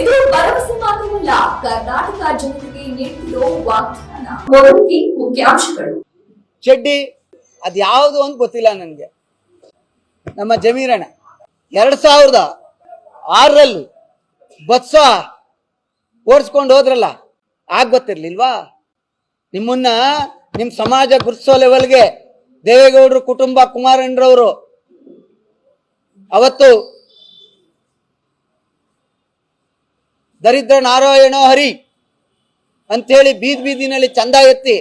ಇದು ಭರವಸೆ ಮಾತ್ರವಲ್ಲ, ಕರ್ನಾಟಕ ಜನತೆಗೆ ನೀಡಿರೋ ವಾಗ್ದಾನ. ಮುಖ್ಯಾಂಶಗಳು. ಚಡ್ಡಿ ಅದು ಯಾವುದು ಅಂತ ಗೊತ್ತಿಲ್ಲ ನನಗೆ. ನಮ್ಮ ಜಮೀರಣ್ಣ, ಎರಡು ಸಾವಿರದ ಆರರಲ್ಲಿ ಬಸ್ಸ ಓಡಿಸ್ಕೊಂಡು ಹೋದ್ರಲ್ಲ, ಆಗ ಗೊತ್ತಿರ್ಲಿಲ್ವಾ? ನಿಮ್ಮನ್ನ ನಿಮ್ಮ ಸಮಾಜ ಗುರುತಿಸೋ ಲೆವೆಲ್ಗೆ ದೇವೇಗೌಡರು ಕುಟುಂಬ ಕುಮಾರಣ್ಣರವರು ಅವತ್ತು ದರಿದ್ರ ನಾರಾಯಣೋ ಹರಿ ಅಂತೇಳಿ ಬೀದಿ ಬೀದಿನಲ್ಲಿ ಚಂದ ಎತ್ತಿ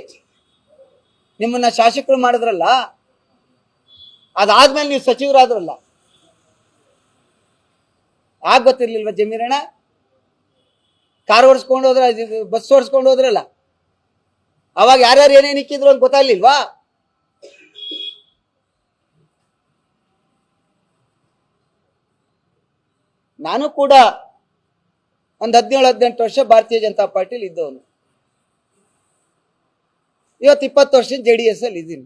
ನಿಮ್ಮನ್ನ ಶಾಸಕರು ಮಾಡಿದ್ರಲ್ಲ, ಅದಾದ್ಮೇಲೆ ನೀವು ಸಚಿವರಾದ್ರಲ್ಲ. ಆಗ ಗೊತ್ತಿರ್ಲಿಲ್ವ ಜಮೀರಣ್ಣ? ಕಾರ್ ಓಡಿಸ್ಕೊಂಡು ಹೋದ್ರ ಬಸ್ ಓಡಿಸ್ಕೊಂಡು ಹೋದ್ರಲ್ಲ. ಅವಾಗ ಯಾರ್ಯಾರು ಏನೇನು ಇಕ್ಕಿದ್ರು ಅಂತ ಗೊತ್ತಾಗ್ಲಿಲ್ವಾ? ನಾನು ಕೂಡ ಒಂದು ಹದಿನೇಳು, ಹದಿನೆಂಟು ವರ್ಷ ಭಾರತೀಯ ಜನತಾ ಪಾರ್ಟಿಲಿ ಇದ್ದವನು. ಇವತ್ತು ಇಪ್ಪತ್ತು ವರ್ಷ ಜೆ ಡಿ ಎಸ್ ಅಲ್ಲಿ ಇದ್ದೀನಿ.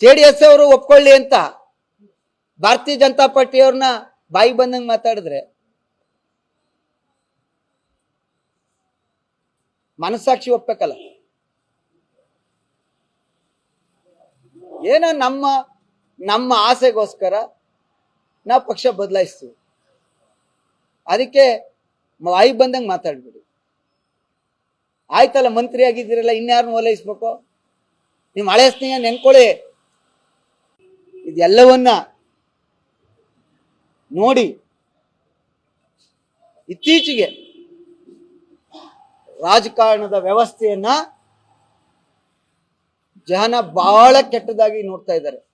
ಜೆ ಡಿ ಎಸ್ ಅವರು ಒಪ್ಕೊಳ್ಳಿ ಅಂತ ಭಾರತೀಯ ಜನತಾ ಪಾರ್ಟಿಯವ್ರನ್ನ ಬಾಯಿ ಬಂದಂಗೆ ಮಾತಾಡಿದ್ರೆ ಮನಸ್ಸಾಕ್ಷಿ ಒಪ್ಪಬೇಕಲ್ಲ ಏನೋ ನಮ್ಮ ನಮ್ಮ ಆಸೆಗೋಸ್ಕರ ನಾವು ಪಕ್ಷ ಬದಲಾಯಿಸ್ತೀವಿ. ಅದಕ್ಕೆ ವಾಯು ಬಂದಂಗೆ ಮಾತಾಡ್ಬಿಡಿ. ಆಯ್ತಲ್ಲ ಮಂತ್ರಿ ಆಗಿದ್ದೀರಲ್ಲ ಇನ್ಯಾರನ್ನ ಓಲೈಸ್ಬೇಕು? ನಿಮ್ಮ ಹಳೆ ಸ್ನೇಹ ನೆನ್ಕೊಳ್ಳಿ. ಇದೆಲ್ಲವನ್ನ ನೋಡಿ ಇತ್ತೀಚೆಗೆ ರಾಜಕಾರಣದ ವ್ಯವಸ್ಥೆಯನ್ನ ಜನ ಬಹಳ ಕೆಟ್ಟದಾಗಿ ನೋಡ್ತಾ ಇದ್ದಾರೆ.